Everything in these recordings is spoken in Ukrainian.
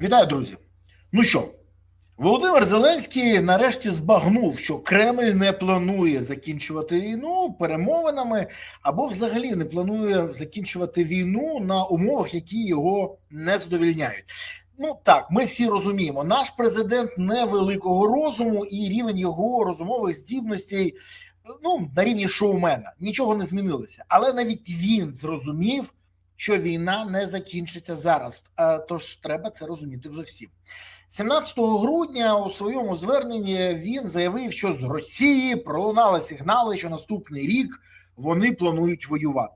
Вітаю, друзі. Ну що, Володимир Зеленський нарешті збагнув, що Кремль не планує закінчувати війну перемовинами або взагалі не планує закінчувати війну на умовах, які його не задовільняють. Ну так, ми всі розуміємо, наш президент невеликого розуму і рівень його розумових здібностей ну на рівні шоумена нічого не змінилося, але навіть він зрозумів, що війна не закінчиться зараз. А, Тож треба це розуміти вже всім. 17 грудня у своєму зверненні він заявив, що з Росії пролунали сигнали, що наступний рік вони планують воювати.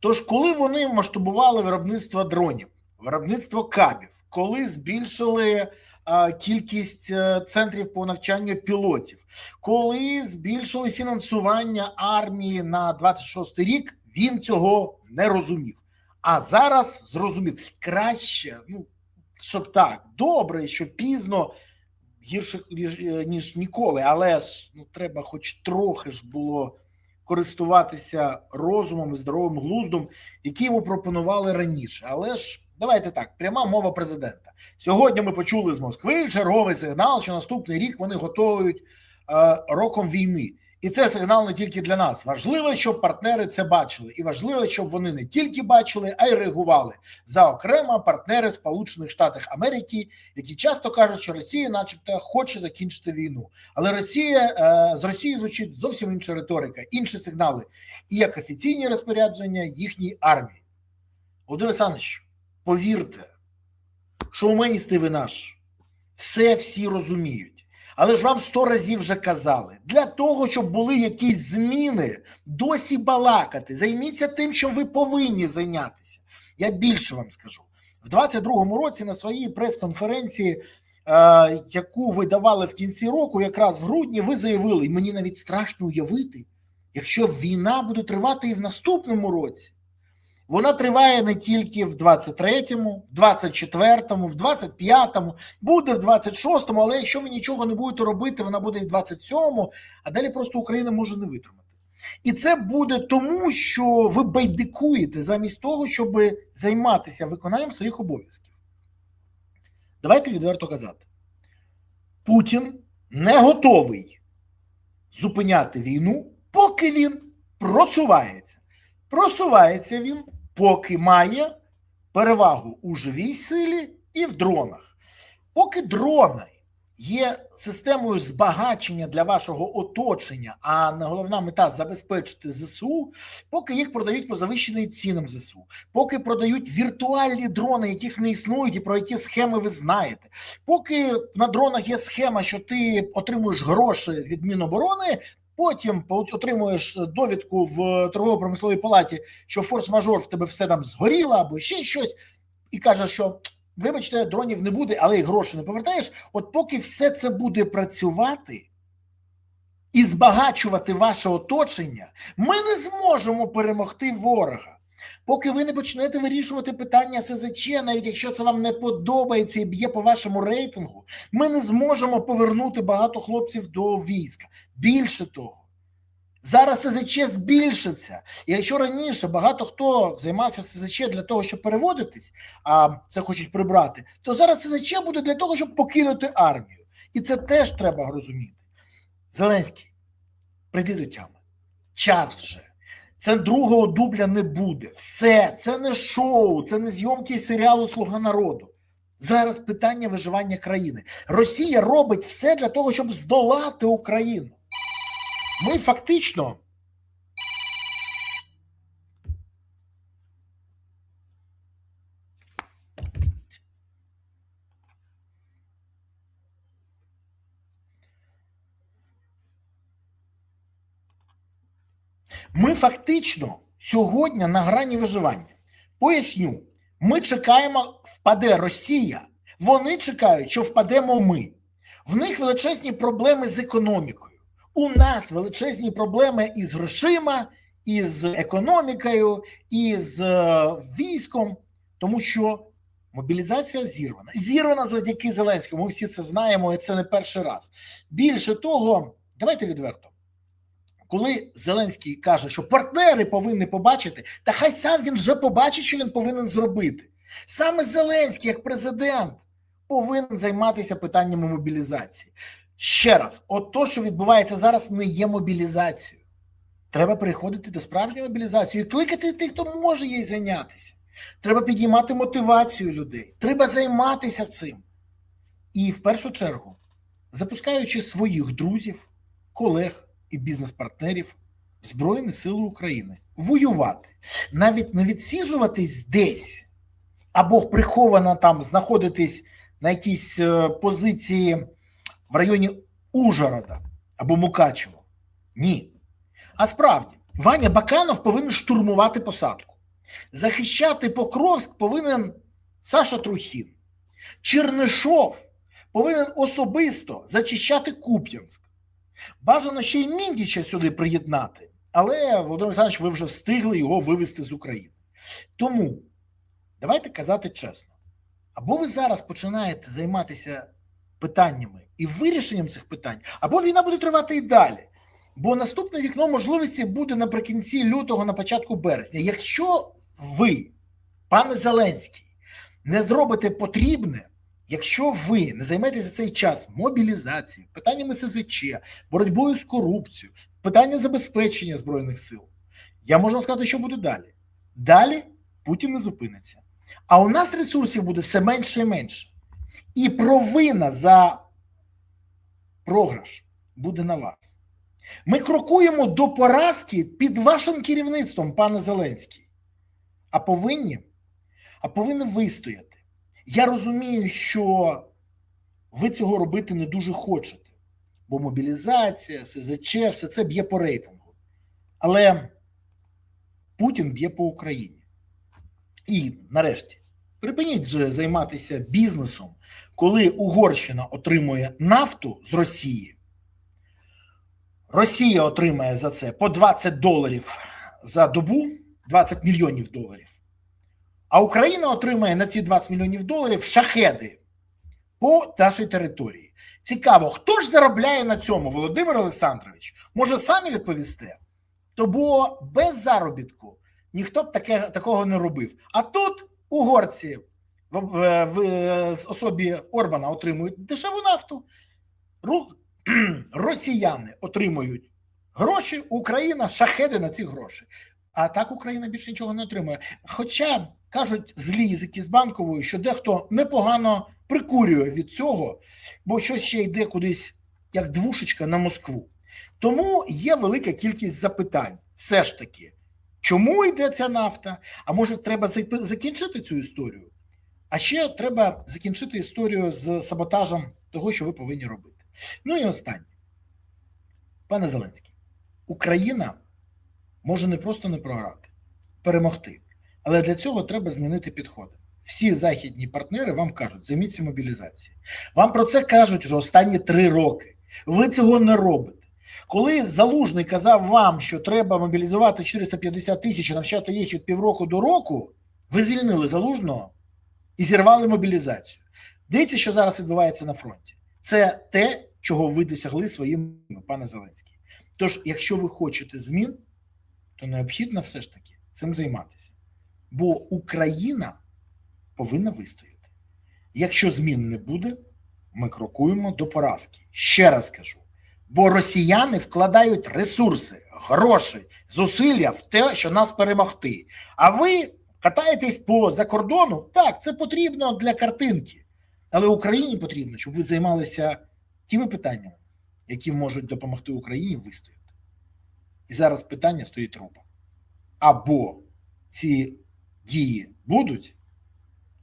Тож, коли вони масштабували виробництво дронів, виробництво кабів, коли збільшили а, кількість е, центрів по навчанню пілотів, коли збільшили фінансування армії на 26 рік, він цього не розумів. А зараз зрозумів краще, ну щоб так, добре, що пізно гірше ніж, е, ніколи, але ж ну треба, хоч трохи ж було користуватися розумом і здоровим глуздом, які йому пропонували раніше. Але ж давайте так, пряма мова президента. Сьогодні ми почули з Москви черговий сигнал, що наступний рік вони готують е, роком війни. І це сигнал не тільки для нас. Важливо, щоб партнери це бачили, і важливо, щоб вони не тільки бачили, а й реагували за окремо партнери Сполучених Штатів Америки, які часто кажуть, що Росія, начебто, хоче закінчити війну. Але Росія е, з Росії звучить зовсім інша риторика, інші сигнали, і як офіційні розпорядження їхньої армії. Володимир Олександрович, повірте, шоуменісти ви наш, все всі розуміють. Але ж вам сто разів вже казали, для того, щоб були якісь зміни, досі балакати. Займіться тим, що ви повинні зайнятися. Я більше вам скажу. В 22-му році на своїй прес-конференції, е, яку ви давали в кінці року, якраз в грудні, ви заявили, і мені навіть страшно уявити, якщо війна буде тривати і в наступному році. Вона триває не тільки в 23-му, в 24-му, в 25-му, буде в 26-му, але якщо ви нічого не будете робити, вона буде і в 27-му, а далі просто Україна може не витримати. І це буде тому, що ви байдикуєте замість того, щоб займатися виконанням своїх обов'язків. Давайте відверто казати. Путін не готовий зупиняти війну, поки він просувається. Просувається він, поки має перевагу у живій силі і в дронах. Поки дрони є системою збагачення для вашого оточення, а не головна мета забезпечити ЗСУ, поки їх продають по завищеним цінам ЗСУ, поки продають віртуальні дрони, яких не існують, і про які схеми ви знаєте. Поки на дронах є схема, що ти отримуєш гроші від Міноборони. Потім отримуєш довідку в торгово-промисловій палаті, що форс-мажор в тебе все там згоріло або ще щось, і каже, що вибачте, дронів не буде, але й гроші не повертаєш. От поки все це буде працювати і збагачувати ваше оточення, ми не зможемо перемогти ворога. Поки ви не почнете вирішувати питання СЗЧ, навіть якщо це вам не подобається і б'є по вашому рейтингу, ми не зможемо повернути багато хлопців до війська. Більше того, зараз СЗЧ збільшиться. І якщо раніше багато хто займався СЗЧ для того, щоб переводитись, а це хочуть прибрати, то зараз СЗЧ буде для того, щоб покинути армію. І це теж треба розуміти. Зеленський, прийди до тями. Час вже. Це другого дубля не буде. Все, це не шоу, це не зйомки серіалу Слуга народу. Зараз питання виживання країни. Росія робить все для того, щоб здолати Україну. Ми фактично. Ми фактично сьогодні на грані виживання. Поясню, ми чекаємо, впаде Росія. Вони чекають, що впадемо ми. В них величезні проблеми з економікою. У нас величезні проблеми із грошима, із економікою, із е, військом, тому що мобілізація зірвана. Зірвана завдяки Зеленському. Ми всі це знаємо, і це не перший раз. Більше того, давайте відверто коли Зеленський каже, що партнери повинні побачити, та хай сам він вже побачить, що він повинен зробити. Саме Зеленський, як президент, повинен займатися питаннями мобілізації. Ще раз, от то, що відбувається зараз, не є мобілізацією. Треба переходити до справжньої мобілізації і кликати тих, хто може їй зайнятися. Треба підіймати мотивацію людей. Треба займатися цим. І в першу чергу, запускаючи своїх друзів, колег і бізнес-партнерів Збройні Сили України, воювати, навіть не відсіжуватись десь або приховано там знаходитись на якійсь е, позиції в районі Ужгорода або Мукачево. Ні. А справді, Ваня Баканов повинен штурмувати посадку. Захищати Покровськ повинен Саша Трухін. Чернишов повинен особисто зачищати Куп'янськ. Бажано ще й Міндіча сюди приєднати, але Володимир Олександрович, ви вже встигли його вивести з України. Тому давайте казати чесно: або ви зараз починаєте займатися питаннями і вирішенням цих питань, або війна буде тривати і далі. Бо наступне вікно можливості буде наприкінці лютого, на початку березня. Якщо ви, пане Зеленський, не зробите потрібне, якщо ви не займетеся цей час мобілізацією, питаннями СЗЧ, боротьбою з корупцією, питання забезпечення збройних сил, я можу сказати, що буде далі. Далі Путін не зупиниться. А у нас ресурсів буде все менше і менше. І провина за програш буде на вас. Ми крокуємо до поразки під вашим керівництвом, пане Зеленський. А повинні, а повинні вистояти. Я розумію, що ви цього робити не дуже хочете, бо мобілізація, СЗЧ, все це б'є по рейтингу. Але Путін б'є по Україні. І нарешті припиніть вже займатися бізнесом, коли Угорщина отримує нафту з Росії. Росія отримає за це по 20 доларів за добу, 20 мільйонів доларів. А Україна отримає на ці 20 мільйонів доларів шахеди по нашій території. Цікаво, хто ж заробляє на цьому, Володимир Олександрович? Може, самі відповісте? То бо без заробітку ніхто б таке, такого не робив. А тут угорці в, в, в особі Орбана отримують дешеву нафту. Ру, росіяни отримують гроші, Україна шахеди на ці гроші. А так Україна більше нічого не отримує. Хоча кажуть злі язики з банковою, що дехто непогано прикурює від цього, бо щось ще йде кудись як двушечка на Москву. Тому є велика кількість запитань. Все ж таки, чому йде ця нафта? А може, треба закінчити цю історію? А ще треба закінчити історію з саботажем того, що ви повинні робити. Ну і останнє, пане Зеленський, Україна може не просто не програти, перемогти. Але для цього треба змінити підходи. Всі західні партнери вам кажуть, займіться мобілізацією. Вам про це кажуть вже останні три роки. Ви цього не робите. Коли Залужний казав вам, що треба мобілізувати 450 тисяч і навчати їх від півроку до року, ви звільнили залужного і зірвали мобілізацію. Дивіться, що зараз відбувається на фронті. Це те, чого ви досягли своїм, пане Зеленський. Тож, якщо ви хочете змін, то необхідно все ж таки цим займатися. Бо Україна повинна вистояти. Якщо змін не буде, ми крокуємо до поразки. Ще раз кажу: бо росіяни вкладають ресурси, гроші, зусилля в те, що нас перемогти. А ви катаєтесь по закордону, так, це потрібно для картинки. Але Україні потрібно, щоб ви займалися тими питаннями, які можуть допомогти Україні вистояти. І зараз питання стоїть руба. Або ці дії будуть,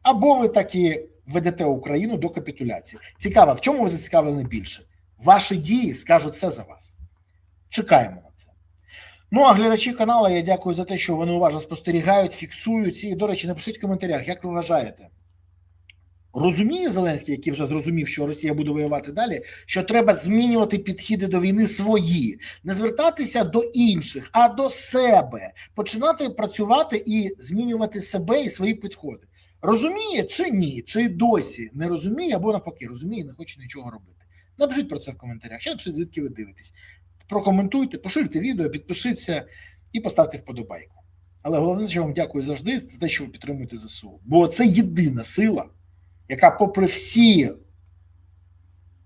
або ви таки ведете Україну до капітуляції. Цікаво, в чому ви зацікавлені більше? Ваші дії скажуть все за вас. Чекаємо на це. Ну а глядачі каналу, я дякую за те, що вони уважно спостерігають, фіксують. І, до речі, напишіть в коментарях, як ви вважаєте. Розуміє Зеленський, який вже зрозумів, що Росія буде воювати далі, що треба змінювати підходи до війни свої, не звертатися до інших, а до себе, починати працювати і змінювати себе і свої підходи. Розуміє чи ні? Чи досі не розуміє, або навпаки, розуміє, не хоче нічого робити. Напишіть про це в коментарях. Ще напишіть, звідки ви дивитесь. Прокоментуйте, поширте відео, підпишіться і поставте вподобайку. Але головне, що вам дякую завжди, це те, що ви підтримуєте ЗСУ. Бо це єдина сила, яка, попри всі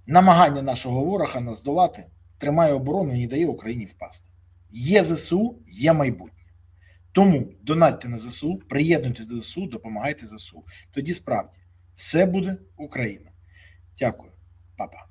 намагання нашого ворога нас долати, тримає оборону і не дає Україні впасти. Є ЗСУ, є майбутнє. Тому донатьте на ЗСУ, приєднуйтесь до ЗСУ, допомагайте ЗСУ. Тоді справді все буде Україна. Дякую, папа.